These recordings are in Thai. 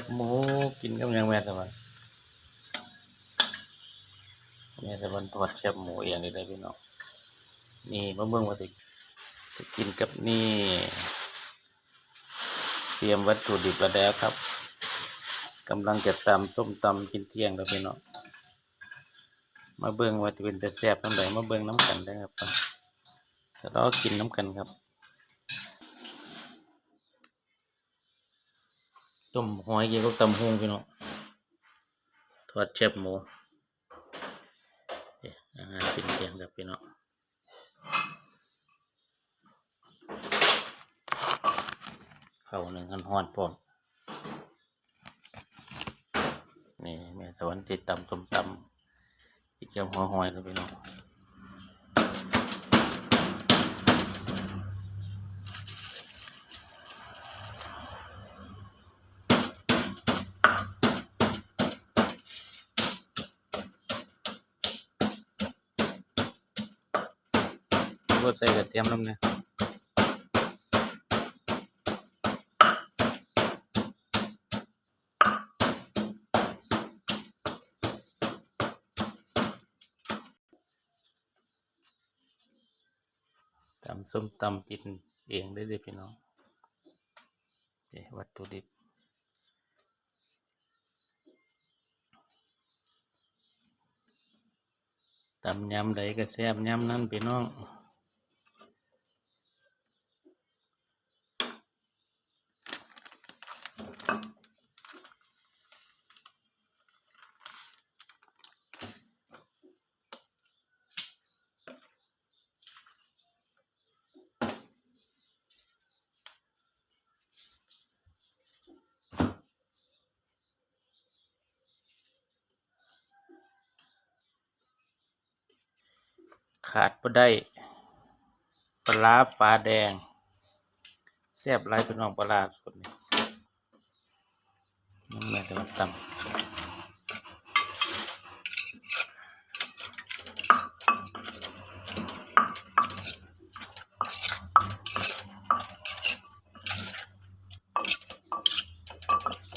บหมูกินกับยังแม่ตะวันแม่ตะวันทอดแคบหมูเองเลยได้พี่น้องนี่มะเมืองว่าสิกินกับนี่ เตรียมวัตถุดิบมาแล้วครับกำลังจะตำส้มตำกินเที่ยงแล้วพี่น้องมาเบิ่งว่าจะเป็นแต่แซ่บน้ำใดมาเบิ่งน้ำกันได้ครับจะรอกินน้ำกันครับ ต้มหอยกินกับตำฮงพี่น้องทอดแคบหมูอาหารกินเที่ยงครับพี่น้องเข้าหนึ่งอันฮ้อนพร้อมนี่แม่สวรรค์ติดตำสมตำกินกับหัวหอยแล้วพี่น้อง ก็ใส่กระเทียมน้ำเนี่ยตำส้มตำกินเองได้เลยพี่น้องเอ๊ะวัตถุดิบตำยำใดก็แซ่บยำนั้นพี่น้อง ขาดบ่ได้ปลาฟ้าแดงแซ่บหลายพี่น้องปลาสดนี่มันแม่แต่มันต่ำ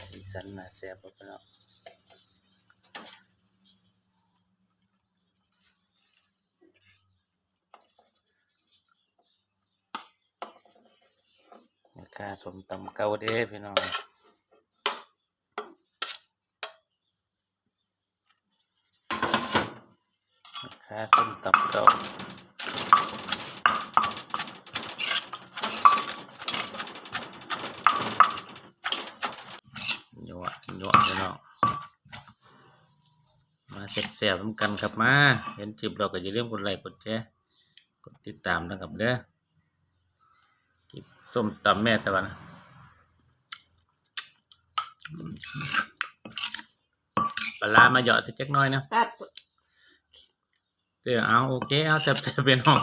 สีสันน่าแซ่บบ่พี่น้อง นี่ค่าสมตำเก่าเด้พี่น้องคาสมตำเก่าหยวหยวพี่น้องมาเสร็จๆน้ำกันครับมา เห็นจิบเราก็จะเริ่มกดไลค์กดแชร์กดติดตามนะครับเด้อ กินส้มตำแม่ตะวันปลาร้ามาเหยาะสักจักหน้อยนะตัดเจอเอาโอเคเอาจับจับเป็นห้อง